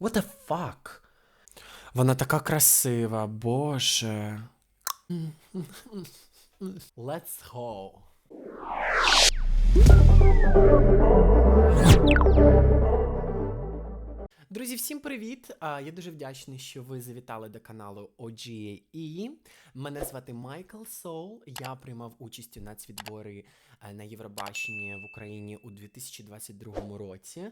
What the fuck? Вона така красива, боже. Let's go. Друзі, всім привіт! Я дуже вдячний, що ви завітали до каналу OGAE. Мене звати Майкл Соул. Я приймав участь у нацвідборі е, на Євробаченні в Україні у 2022 році.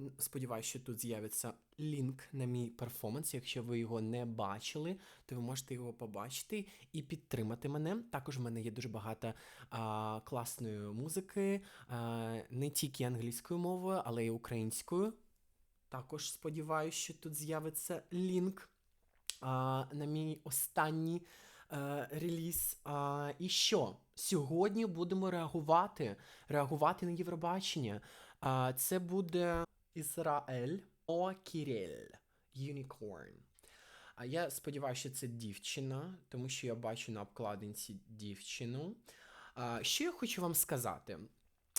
А, м, Сподіваюсь, що тут з'явиться лінк на мій перформанс. Якщо ви його не бачили, то ви можете його побачити і підтримати мене. Також в мене є дуже багато а, класної музики, а, не тільки англійською мовою, але й українською. Також сподіваюся, що тут з'явиться лінк а, на мій останній е, реліз. А, і що? Сьогодні будемо реагувати, реагувати на Євробачення. А, це буде Ізраїль Окірель, Юнікорн. А я сподіваюся, що це дівчина, тому що я бачу на обкладинці дівчину. Що я хочу вам сказати?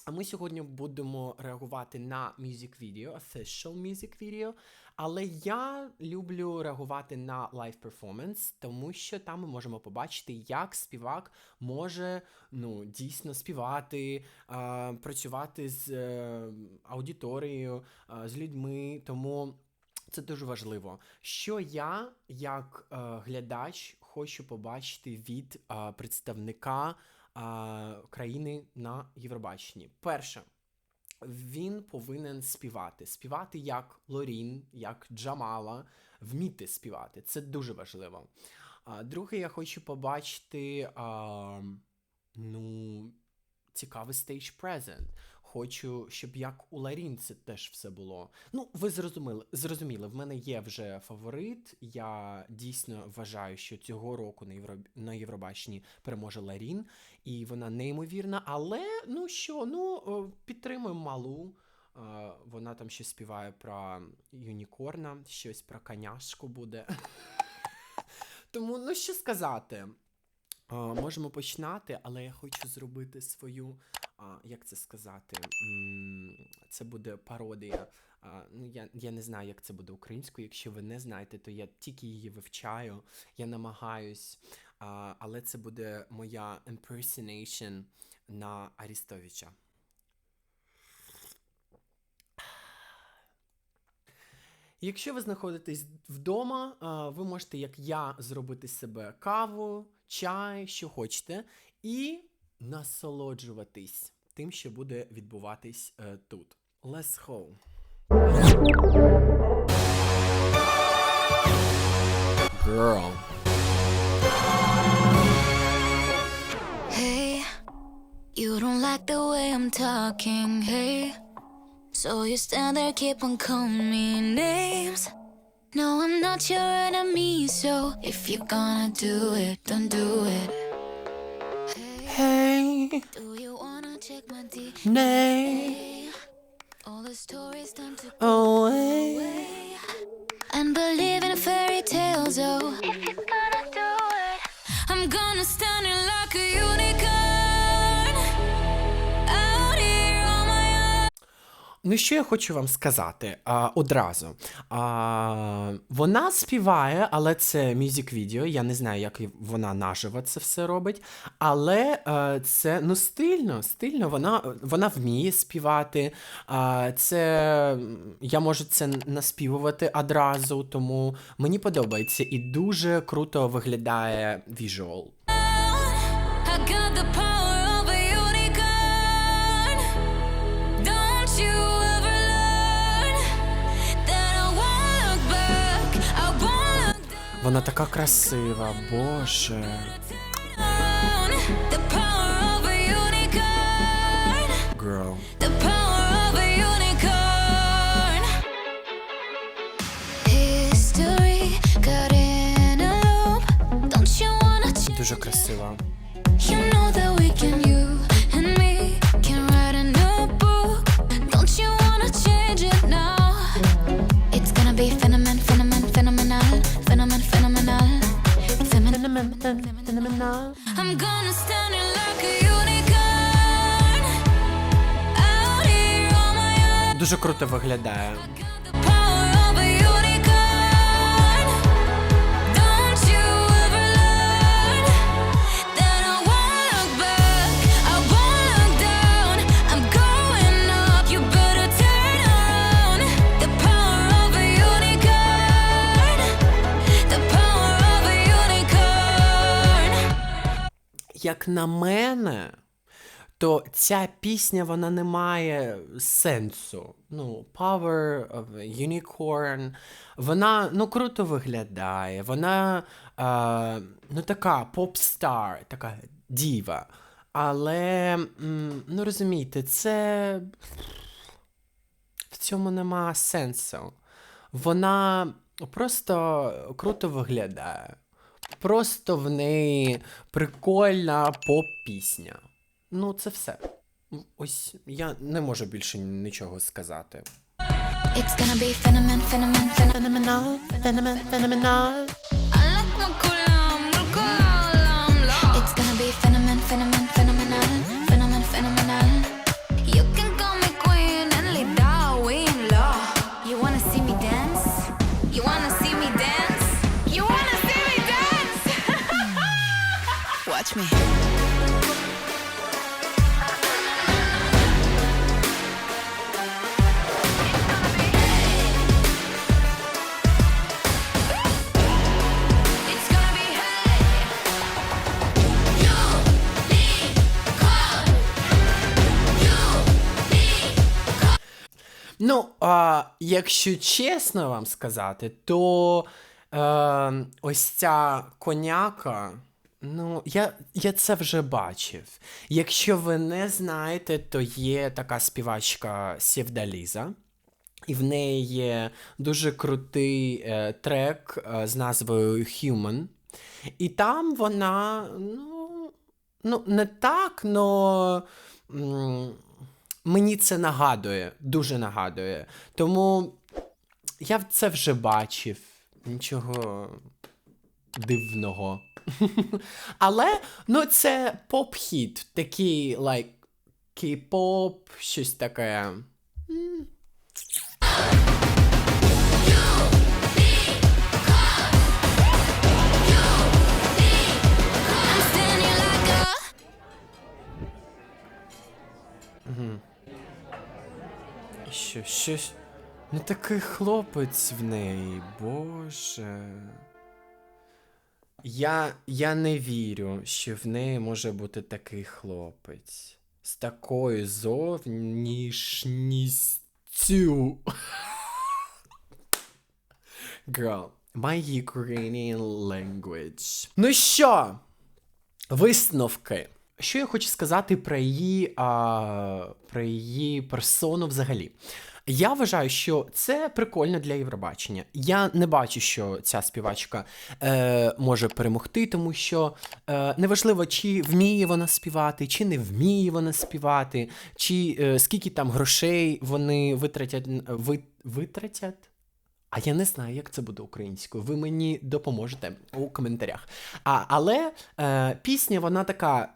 А Ми сьогодні будемо реагувати на music video, official music video, але я люблю реагувати на live performance, тому що там ми можемо побачити, як співак може ну, дійсно співати, а, працювати з е, аудиторією, а, з людьми. Тому це дуже важливо. Що я, як е, глядач, хочу побачити від е, представника е, країни на Євробаченні. Перше, він повинен співати. Співати як Лорін, як Джамала, вміти співати. Це дуже важливо. А, друге, я хочу побачити а, ну, цікавий стейдж презент. Хочу, щоб як у Ларін це теж все було. Ну, ви зрозуміли, зрозуміли, в мене є вже фаворит. Я дійсно вважаю, що цього року на, Євро... на Євробаченні переможе Ларін, і вона неймовірна. Але ну що, ну е, підтримуємо малу. Е, Вона там ще співає про юнікорна, щось про коняшку буде. Тому, ну що сказати. А, можемо починати, але я хочу зробити свою, а, як це сказати, це буде пародія. А, ну, я, я не знаю, як це буде українською. Якщо ви не знаєте, то я тільки її вивчаю, я намагаюсь, а, але це буде моя impersonation на Арістовича. Якщо ви знаходитесь вдома, ви можете, як я, зробити себе каву, чай, що хочете, і насолоджуватись тим, що буде відбуватись е, тут. Let's go! Girl. Hey, you don't like the way I'm talking, hey. So you stand there, keep on calling me names. No, I'm not your enemy, so if you're gonna do it, don't do it. Hey, Hey, do you wanna check my DNA? nay, All the stories time to away. away. And believe in fairy tales, oh. If you're gonna do it, I'm gonna stand in like a Ну, що я хочу вам сказати а, одразу. А, вона співає, але це мюзик-відео. Я не знаю, як вона наживо це все робить. Але а, це ну, стильно, стильно. Вона, вона вміє співати. А, це я можу це наспівувати одразу, тому мені подобається і дуже круто виглядає віжуал. I got the power loop. Don't you wanna change? Дуже красива. You know of a unicorn. Як на мене, то ця пісня вона не має сенсу. Ну, Power Unicorn. Вона ну круто виглядає. Вона е, ну така поп-стар, така діва. Але, ну розумієте, це в цьому нема сенсу. Вона просто круто виглядає. Просто в неї прикольна поп-пісня. Ну, це все. Ось я не можу більше нічого сказати. It's gonna be phenomen, phenomen, phenomen. Феноменал, Ну, а, якщо чесно вам сказати, то е, ось ця коняка. Ну, я, я це вже бачив. Якщо ви не знаєте, то є така співачка Сєвдаліза. І в неї є дуже крутий е, трек е, з назвою Human. І там вона, ну, ну не так, но мені це нагадує, дуже нагадує. Тому я це вже бачив. Нічого дивного. Але ну, це поп-хіт, такий, like, кей-поп, щось таке. Що, щось. Ну такий хлопець в неї, боже. Я, я не вірю, що в неї може бути такий хлопець. З такою зовнішністю. Girl, my Ukrainian language. Ну що? Висновки. Що я хочу сказати про її, а, про її персону взагалі? Я вважаю, що це прикольно для Євробачення. Я не бачу, що ця співачка е, може перемогти, тому що е, неважливо, чи вміє вона співати, чи не вміє вона співати, чи е, скільки там грошей вони витратять, ви, витратять а я не знаю, як це буде українською. Ви мені допоможете у коментарях. А, але е, пісня, вона така.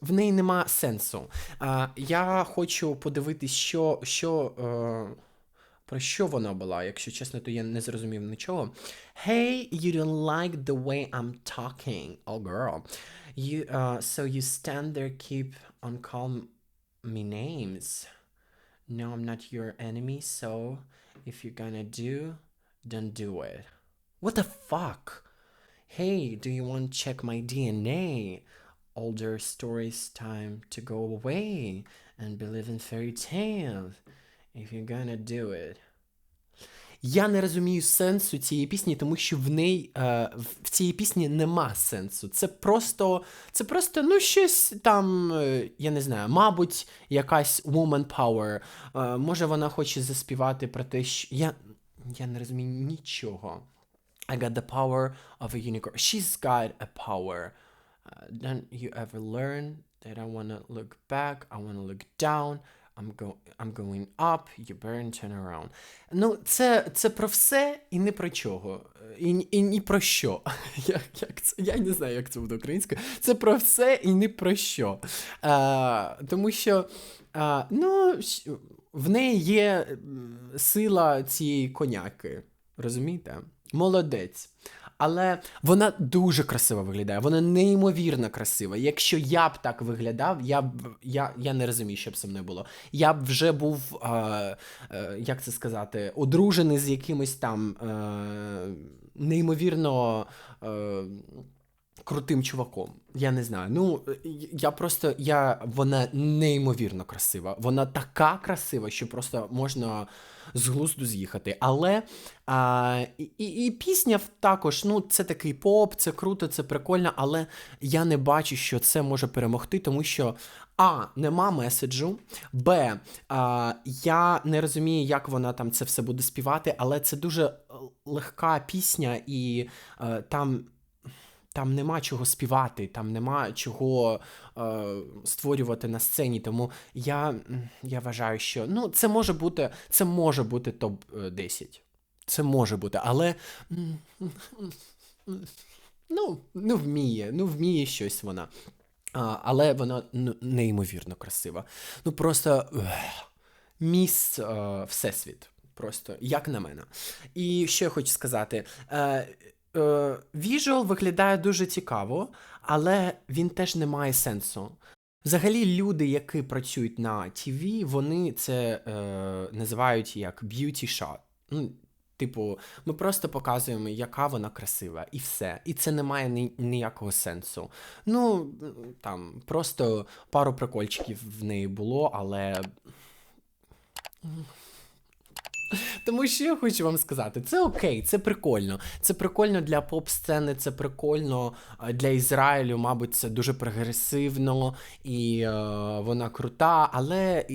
В неї нема сенсу. А, я хочу подивитись, що, що, е, про що вона була. Якщо чесно, то я не зрозумів нічого. Hey, you don't like the way I'm talking, oh girl. You, uh, so you stand there, keep on calling me names. No, I'm not your enemy, so if you're gonna do, don't do it. What the fuck? Hey, do you want to check my DNA? Older stories time to go away and believe in fairy tales. If you're gonna do it. Я не розумію сенсу цієї пісні, тому що в неї е, в цій пісні нема сенсу. Це просто, це просто ну щось там, е, я не знаю, мабуть, якась woman power. Е, може, вона хоче заспівати про те, що я, я не розумію нічого. I got the power of a unicorn. She's got a power. Don't you ever learn that I wanna look back, I wanna look down, I'm, go- I'm going up, you better turn around. Ну, це, це про все і не про чого. І, і ні про що. Як, як це? Я не знаю, як це буде українською. Це про все і не про що. А, тому що, а, ну, в неї є сила цієї коняки. Розумієте? Молодець. Але вона дуже красиво виглядає, вона неймовірно красива. Якщо я б так виглядав, я б я, я не розумію, що б зі мною було. Я б вже був, е, е, як це сказати, одружений з якимось там е, неймовірно. Е, крутим чуваком. Я не знаю. Ну, я просто я вона неймовірно красива. Вона така красива, що просто можна з глузду з'їхати. Але а, і, і, і пісня також, ну, це такий поп, це круто, це прикольно, але я не бачу, що це може перемогти, тому що. А, нема меседжу. Б. А, я не розумію, як вона там це все буде співати, але це дуже е, легка пісня, і е, там там нема чого співати, там нема чого е, створювати на сцені. Тому я, я вважаю, що ну, це може бути, це може бути топ 10. Це може бути, але ну, ну вміє, ну вміє щось вона. А, але вона ну, неймовірно красива. Ну просто міс е, Всесвіт. Просто як на мене. І що я хочу сказати. Е, е, віжуал виглядає дуже цікаво, але він теж не має сенсу. Взагалі, люди, які працюють на ТВ, вони це е, називають як beauty shot. Ну, типу, ми просто показуємо, яка вона красива, і все. І це не має ні, ніякого сенсу. Ну, там, просто пару прикольчиків в неї було, але. Тому що я хочу вам сказати, це окей, це прикольно. Це прикольно для поп-сцени, це прикольно е, для Ізраїлю, мабуть, це дуже прогресивно і е, вона крута, але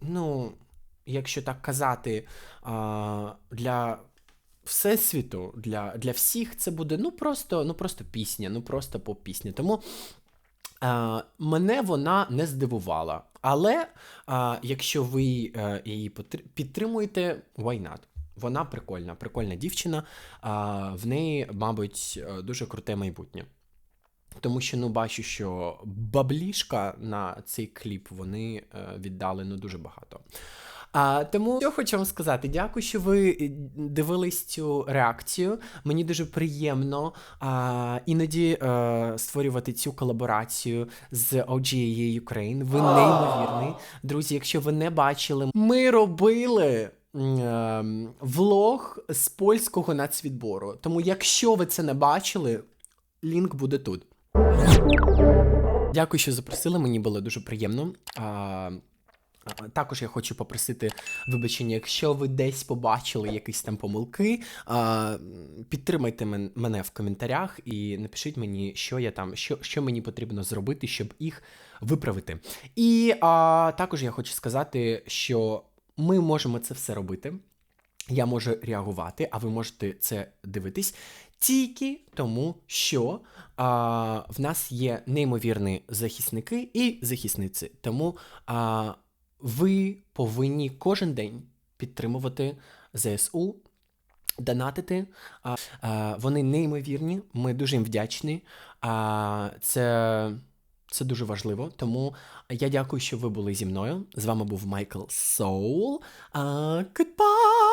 ну, якщо так казати, е, для всесвіту, для, для всіх це буде ну просто, ну просто пісня, ну просто поп-пісня. Тому мене вона не здивувала. Але е, якщо ви е, її підтримуєте, why not? Вона прикольна, прикольна дівчина, в неї, мабуть, е, дуже круте майбутнє. Тому що ну бачу, що баблішка на цей кліп вони е, віддали ну дуже багато. А, тому що хочу вам сказати, дякую, що ви е, дивились цю реакцію. Мені дуже приємно а, іноді е, створювати цю колаборацію з OGA Ukraine. Ви неймовірний. Друзі, якщо ви не бачили, ми робили. ем, Влог з польського нацвідбору. Тому, якщо ви це не бачили, лінк буде тут. Дякую, що запросили. Мені було дуже приємно. А, Також я хочу попросити вибачення, якщо ви десь побачили якісь там помилки, підтримайте мене в коментарях і напишіть мені, що я там, що, що мені потрібно зробити, щоб їх виправити. І а, також я хочу сказати, що ми можемо це все робити. Я можу реагувати, а ви можете це дивитись тільки тому, що а, в нас є неймовірні захисники і захисниці. Тому а, ви повинні кожен день підтримувати ЗСУ, донатити. Вони неймовірні, ми дуже їм вдячні. Це, це дуже важливо. Тому я дякую, що ви були зі мною. З вами був Майкл Соул. Goodbye!